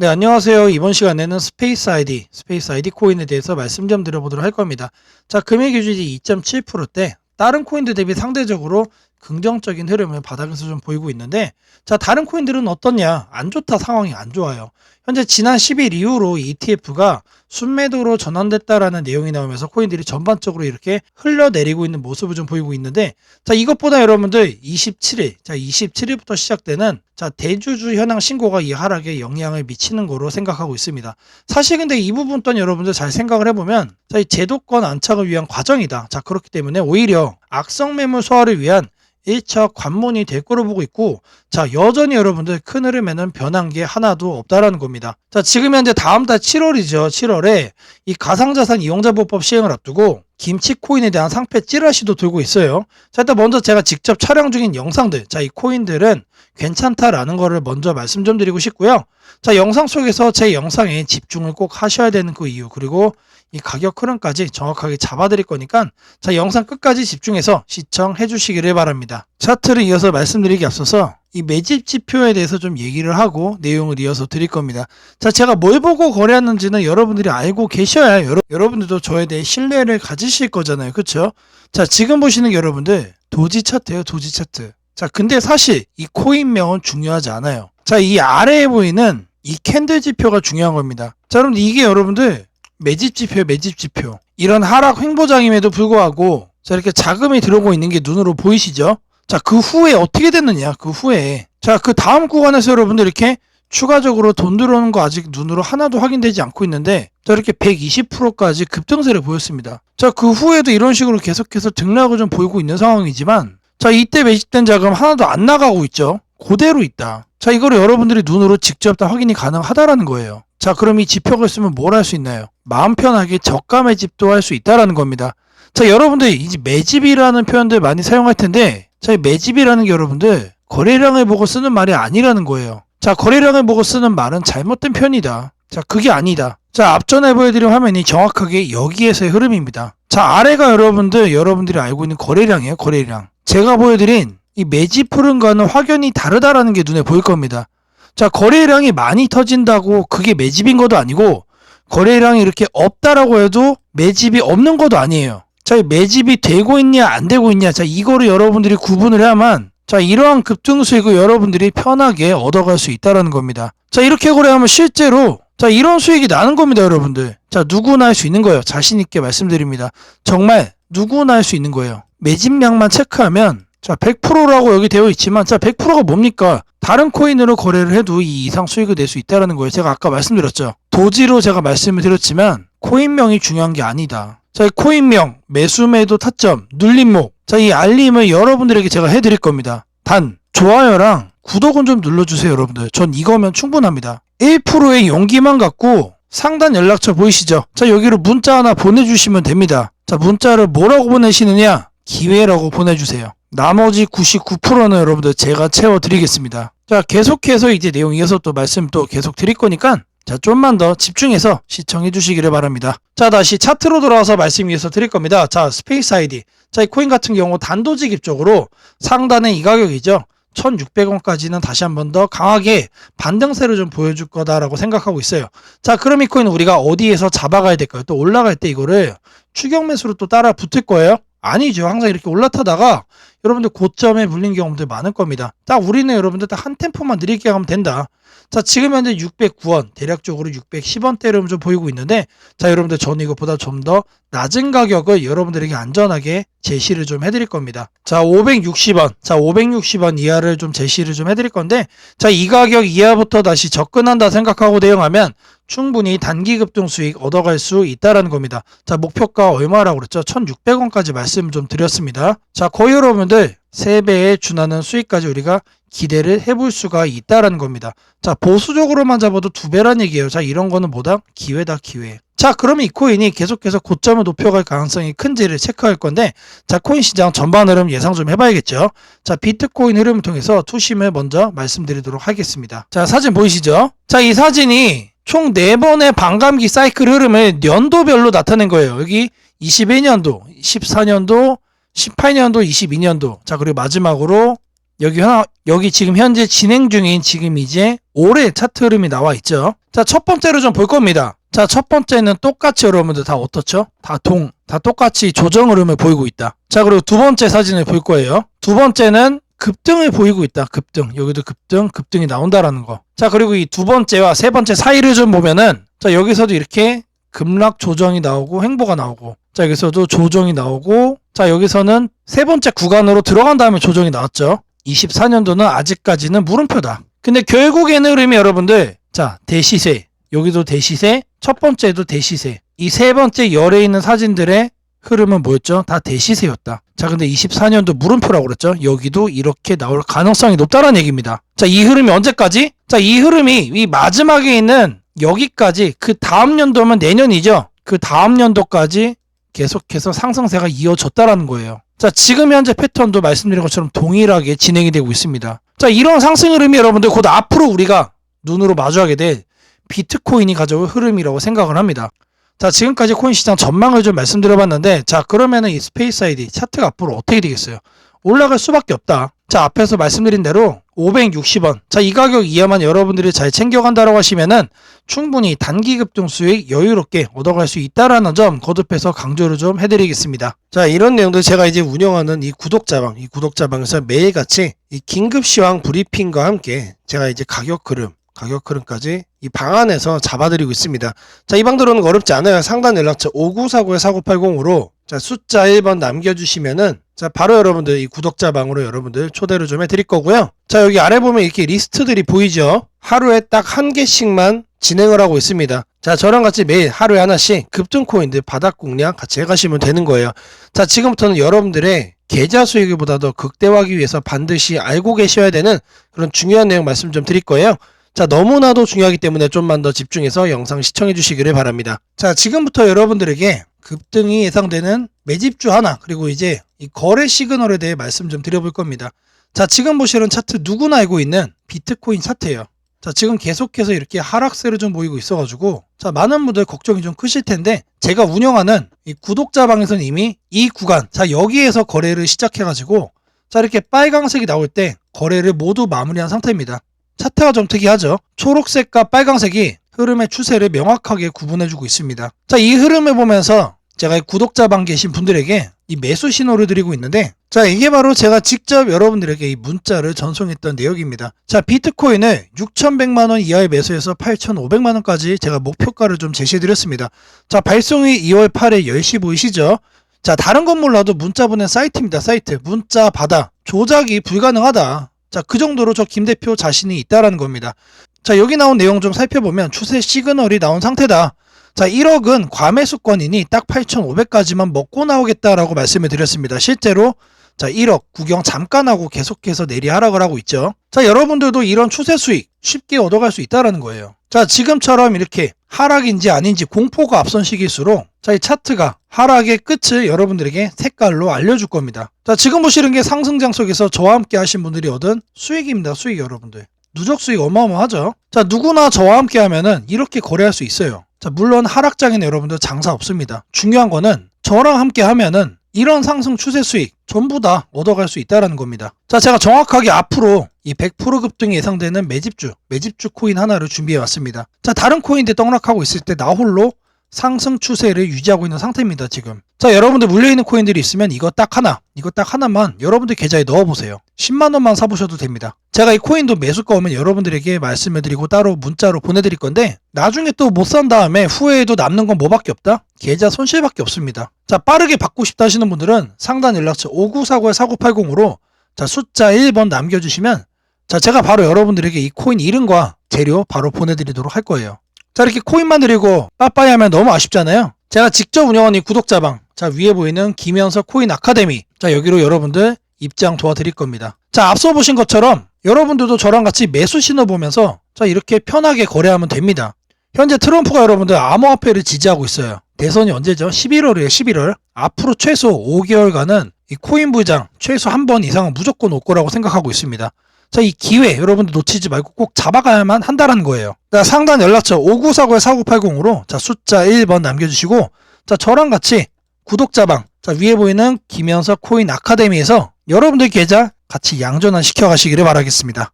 네, 안녕하세요. 이번 시간에는 스페이스 아이디, 스페이스 아이디 코인에 대해서 말씀 좀 드려보도록 할 겁니다. 자, 금액 기준이 2.7%대 다른 코인들 대비 상대적으로 긍정적인 흐름을 바닥에서 좀 보이고 있는데 자, 다른 코인들은 어떻냐? 안 좋다 상황이 안 좋아요. 현재 지난 10일 이후로 ETF가 순매도로 전환됐다라는 내용이 나오면서 코인들이 전반적으로 이렇게 흘러내리고 있는 모습을 좀 보이고 있는데 자 이것보다 여러분들 27일 자 27일부터 시작되는 자 대주주 현황 신고가 이 하락에 영향을 미치는 거로 생각하고 있습니다. 사실 근데 이 부분 또한 여러분들 잘 생각을 해보면 자이 제도권 안착을 위한 과정이다. 자 그렇기 때문에 오히려 악성 매물 소화를 위한 1차 관문이 될 거로 보고 있고 자 여전히 여러분들 큰 흐름에는 변한 게 하나도 없다라는 겁니다. 자 지금 현재 다음 달 7월이죠. 7월에 이 가상자산 이용자보법 시행을 앞두고 김치 코인에 대한 상패 찌라시도 들고 있어요. 자 일단 먼저 제가 직접 촬영 중인 영상들 자 이 코인들은 괜찮다라는 거를 먼저 말씀 좀 드리고 싶고요. 자 영상 속에서 제 영상에 집중을 꼭 하셔야 되는 그 이유 그리고 이 가격 흐름까지 정확하게 잡아드릴 거니까 자 영상 끝까지 집중해서 시청해 주시기를 바랍니다. 차트를 이어서 말씀드리기 앞서서 이 매집 지표에 대해서 좀 얘기를 하고 내용을 이어서 드릴 겁니다. 자 제가 뭘 보고 거래했는지는 여러분들이 알고 계셔야 여러, 여러분들도 저에 대해 신뢰를 가지실 거잖아요. 그쵸? 자 지금 보시는 게 여러분들 도지 차트예요. 도지 차트. 자 근데 사실 이 코인명은 중요하지 않아요. 자 이 아래에 보이는 이 캔들 지표가 중요한 겁니다. 자 여러분들 이게 여러분들 매집 지표, 매집 지표. 이런 하락 횡보장임에도 불구하고 자 이렇게 자금이 들어오고 있는 게 눈으로 보이시죠? 자 그 후에 어떻게 됐느냐? 그 후에 자 그 다음 구간에서 여러분들 이렇게 추가적으로 돈 들어오는 거 아직 눈으로 하나도 확인되지 않고 있는데 자 이렇게 120%까지 급등세를 보였습니다. 자 그 후에도 이런 식으로 계속해서 등락을 좀 보이고 있는 상황이지만 자 이때 매집된 자금 하나도 안 나가고 있죠. 그대로 있다. 자 이거를 여러분들이 눈으로 직접 다 확인이 가능하다라는 거예요. 자 그럼 이 지표가 있으면 뭘 할 수 있나요? 마음 편하게 저가 매집도 할 수 있다라는 겁니다. 자 여러분들 이제 매집이라는 표현들 많이 사용할 텐데 자이 매집이라는 게 여러분들 거래량을 보고 쓰는 말이 아니라는 거예요. 자 거래량을 보고 쓰는 말은 잘못된 편이다. 자 그게 아니다. 자 앞전에 보여드린 화면이 정확하게 여기에서의 흐름입니다. 자 아래가 여러분들 여러분들이 알고 있는 거래량이에요 거래량. 제가 보여드린 이 매집 흐름과는 확연히 다르다라는 게 눈에 보일 겁니다. 자 거래량이 많이 터진다고 그게 매집인 것도 아니고 거래량이 이렇게 없다라고 해도 매집이 없는 것도 아니에요. 자, 이 매집이 되고 있냐 안 되고 있냐. 자, 이거를 여러분들이 구분을 해야만 자, 이러한 급등 수익을 여러분들이 편하게 얻어갈 수 있다라는 겁니다. 자, 이렇게 거래하면 실제로 자, 이런 수익이 나는 겁니다, 여러분들. 자, 누구나 할 수 있는 거예요. 자신 있게 말씀드립니다. 정말 누구나 할 수 있는 거예요. 매집량만 체크하면 자, 100%라고 여기 되어 있지만 자, 100%가 뭡니까? 다른 코인으로 거래를 해도 이 이상 수익을 낼 수 있다라는 거예요. 제가 아까 말씀드렸죠. 도지로 제가 말씀을 드렸지만 코인명이 중요한 게 아니다. 자, 이 코인명, 매수매도 타점, 눌림목. 자, 이 알림을 여러분들에게 제가 해드릴 겁니다. 단, 좋아요랑 구독은 좀 눌러주세요, 여러분들. 전 이거면 충분합니다. 1%의 용기만 갖고 상단 연락처 보이시죠? 자, 여기로 문자 하나 보내주시면 됩니다. 자, 문자를 뭐라고 보내시느냐? 기회라고 보내주세요. 나머지 99%는 여러분들 제가 채워드리겠습니다. 자, 계속해서 이제 내용 이어서 또 말씀 또 계속 드릴 거니까 자, 좀만 더 집중해서 시청해 주시기를 바랍니다. 자, 다시 차트로 돌아와서 말씀 위해서 드릴 겁니다. 자, 스페이스 아이디. 자, 이 코인 같은 경우 단도직입 적으로 상단에 이 가격이죠. 1600원까지는 다시 한 번 더 강하게 반등세를 좀 보여줄 거다라고 생각하고 있어요. 자, 그럼 이 코인 우리가 어디에서 잡아가야 될까요? 또 올라갈 때 이거를 추격 매수로 또 따라 붙을 거예요? 아니죠. 항상 이렇게 올라타다가 여러분들 고점에 물린 경험들 많을 겁니다. 딱 우리는 여러분들 딱 한 템포만 느리게 가면 된다. 자, 지금 현재 609원, 대략적으로 610원대를 좀 보이고 있는데, 자, 여러분들 저는 이것보다 좀 더 낮은 가격을 여러분들에게 안전하게 제시를 좀 해드릴 겁니다. 자, 560원, 자, 560원 이하를 좀 제시를 좀 해드릴 건데, 자, 이 가격 이하부터 다시 접근한다 생각하고 대응하면 충분히 단기 급등 수익 얻어갈 수 있다라는 겁니다. 자, 목표가 얼마라고 그랬죠? 1,600원까지 말씀 좀 드렸습니다. 자, 거의 여러분들 3배에 준하는 수익까지 우리가 기대를 해볼 수가 있다라는 겁니다. 자, 보수적으로만 잡아도 두 배란 얘기예요. 자, 이런 거는 뭐다? 기회다, 기회. 자, 그러면 이 코인이 계속해서 고점을 높여갈 가능성이 큰지를 체크할 건데, 자, 코인 시장 전반 흐름 예상 좀 해봐야겠죠. 자, 비트코인 흐름을 통해서 투심을 먼저 말씀드리도록 하겠습니다. 자, 사진 보이시죠? 자, 이 사진이 총 4번의 반감기 사이클 흐름을 연도별로 나타낸 거예요. 여기 21년도, 14년도, 18년도, 22년도. 자, 그리고 마지막으로 여기 여기 지금 현재 진행 중인 지금 이제 올해 차트 흐름이 나와 있죠. 자, 첫 번째로 좀 볼 겁니다. 자, 첫 번째는 똑같이 여러분들 다 어떻죠? 다 동, 다 똑같이 조정 흐름을 보이고 있다. 자, 그리고 두 번째 사진을 볼 거예요. 두 번째는 급등을 보이고 있다. 급등. 여기도 급등, 급등이 나온다라는 거. 자, 그리고 이 두 번째와 세 번째 사이를 좀 보면은 자, 여기서도 이렇게 급락 조정이 나오고 횡보가 나오고 자, 여기서도 조정이 나오고 자, 여기서는 세 번째 구간으로 들어간 다음에 조정이 나왔죠. 24년도는 아직까지는 물음표다. 근데 결국에는 흐름이 여러분들 자, 대시세. 여기도 대시세, 첫 번째도 대시세. 이 세 번째 열에 있는 사진들의 흐름은 뭐였죠? 다 대시세였다. 자, 근데 24년도 물음표라고 그랬죠? 여기도 이렇게 나올 가능성이 높다는 얘기입니다. 자, 이 흐름이 언제까지? 자, 이 흐름이 이 마지막에 있는 여기까지 그 다음 연도면 내년이죠? 그 다음 연도까지 계속해서 상승세가 이어졌다라는 거예요. 자, 지금 현재 패턴도 말씀드린 것처럼 동일하게 진행이 되고 있습니다. 자, 이런 상승 흐름이 여러분들 곧 앞으로 우리가 눈으로 마주하게 될 비트코인이 가져올 흐름이라고 생각을 합니다. 자, 지금까지 코인 시장 전망을 좀 말씀드려봤는데, 자, 그러면은 이 스페이스 아이디 차트가 앞으로 어떻게 되겠어요? 올라갈 수밖에 없다. 자, 앞에서 말씀드린 대로 560원. 자, 이 가격 이하만 여러분들이 잘 챙겨간다라고 하시면은 충분히 단기 급등 수익 여유롭게 얻어갈 수 있다라는 점 거듭해서 강조를 좀 해드리겠습니다. 자, 이런 내용들 제가 이제 운영하는 이 구독자방, 이 구독자방에서 매일같이 이 긴급 시황 브리핑과 함께 제가 이제 가격 흐름, 가격 흐름까지 이 방 안에서 잡아드리고 있습니다. 자, 이 방 들어오는 거 어렵지 않아요. 상단 연락처 5949-4980으로 자, 숫자 1번 남겨주시면은 자, 바로 여러분들 이 구독자 방으로 여러분들 초대를 좀 해드릴 거고요. 자, 여기 아래 보면 이렇게 리스트들이 보이죠? 하루에 딱 한 개씩만 진행을 하고 있습니다. 자, 저랑 같이 매일 하루에 하나씩 급등 코인들 바닥 공략 같이 해가시면 되는 거예요. 자, 지금부터는 여러분들의 계좌 수익보다도 극대화하기 위해서 반드시 알고 계셔야 되는 그런 중요한 내용 말씀 좀 드릴 거예요. 자, 너무나도 중요하기 때문에 좀만 더 집중해서 영상 시청해 주시기를 바랍니다. 자, 지금부터 여러분들에게 급등이 예상되는 매집주 하나, 그리고 이제 이 거래 시그널에 대해 말씀 좀 드려볼 겁니다. 자, 지금 보시는 차트 누구나 알고 있는 비트코인 차트예요. 자, 지금 계속해서 이렇게 하락세를 좀 보이고 있어가지고, 자, 많은 분들 걱정이 좀 크실 텐데, 제가 운영하는 이 구독자 방에서는 이미 이 구간, 자, 여기에서 거래를 시작해가지고, 자, 이렇게 빨강색이 나올 때 거래를 모두 마무리한 상태입니다. 차트가 좀 특이 하죠. 초록색과 빨강색이 흐름의 추세를 명확하게 구분해주고 있습니다. 자, 이 흐름을 보면서 제가 이 구독자방 계신 분들에게 이 매수 신호를 드리고 있는데, 자, 이게 바로 제가 직접 여러분들에게 이 문자를 전송했던 내역입니다. 자, 비트코인을 6,100만원 이하의 매수해서 8,500만원까지 제가 목표가를 좀 제시해드렸습니다. 자, 발송이 2월 8일 10시 보이시죠? 자, 다른 건 몰라도 문자 보낸 사이트입니다. 사이트. 문자 받아. 조작이 불가능하다. 자, 그 정도로 저 김 대표 자신이 있다라는 겁니다. 자, 여기 나온 내용 좀 살펴보면 추세 시그널이 나온 상태다. 자, 1억은 과매수권이니 딱 8,500까지만 먹고 나오겠다라고 말씀을 드렸습니다. 실제로 자, 1억 구경 잠깐 하고 계속해서 내리 하락을 하고 있죠. 자, 여러분들도 이런 추세 수익 쉽게 얻어갈 수 있다라는 거예요. 자, 지금처럼 이렇게 하락인지 아닌지 공포가 앞선 시기일수록 자, 이 차트가 하락의 끝을 여러분들에게 색깔로 알려줄 겁니다. 자, 지금 보시는 게 상승장 속에서 저와 함께 하신 분들이 얻은 수익입니다. 수익 여러분들. 누적 수익 어마어마하죠? 자, 누구나 저와 함께 하면은 이렇게 거래할 수 있어요. 자, 물론 하락장에는 여러분들 장사 없습니다. 중요한 거는 저랑 함께 하면은 이런 상승 추세 수익 전부 다 얻어갈 수 있다라는 겁니다. 자, 제가 정확하게 앞으로 이 100% 급등이 예상되는 매집주, 매집주 코인 하나를 준비해 왔습니다. 자, 다른 코인들 떡락하고 있을 때 나 홀로 상승 추세를 유지하고 있는 상태입니다, 지금. 자, 여러분들 물려있는 코인들이 있으면 이거 딱 하나, 이거 딱 하나만 여러분들 계좌에 넣어보세요. 10만원만 사보셔도 됩니다. 제가 이 코인도 매수가 오면 여러분들에게 말씀해드리고 따로 문자로 보내드릴 건데, 나중에 또 못 산 다음에 후회해도 남는 건 뭐밖에 없다? 계좌 손실밖에 없습니다. 자, 빠르게 받고 싶다 하시는 분들은 상단 연락처 5949-4980으로 자, 숫자 1번 남겨주시면 자, 제가 바로 여러분들에게 이 코인 이름과 재료 바로 보내드리도록 할 거예요. 자, 이렇게 코인만 드리고 빠빠이 하면 너무 아쉽잖아요. 제가 직접 운영하는 이 구독자방, 자, 위에 보이는 김현석 코인 아카데미, 자, 여기로 여러분들 입장 도와드릴 겁니다. 자, 앞서 보신 것처럼 여러분들도 저랑 같이 매수 신호 보면서 자, 이렇게 편하게 거래하면 됩니다. 현재 트럼프가 여러분들 암호화폐를 지지하고 있어요. 대선이 언제죠? 11월이에요, 11월. 앞으로 최소 5개월간은 이 코인 부장 최소 한 번 이상은 무조건 올 거라고 생각하고 있습니다. 자, 이 기회 여러분들 놓치지 말고 꼭 잡아가야만 한다는 거예요. 자, 상단 연락처 5949-4980으로 자, 숫자 1번 남겨주시고 자, 저랑 같이 구독자방 자, 위에 보이는 김현석 코인 아카데미에서 여러분들 계좌 같이 양전환 시켜 가시기를 바라겠습니다.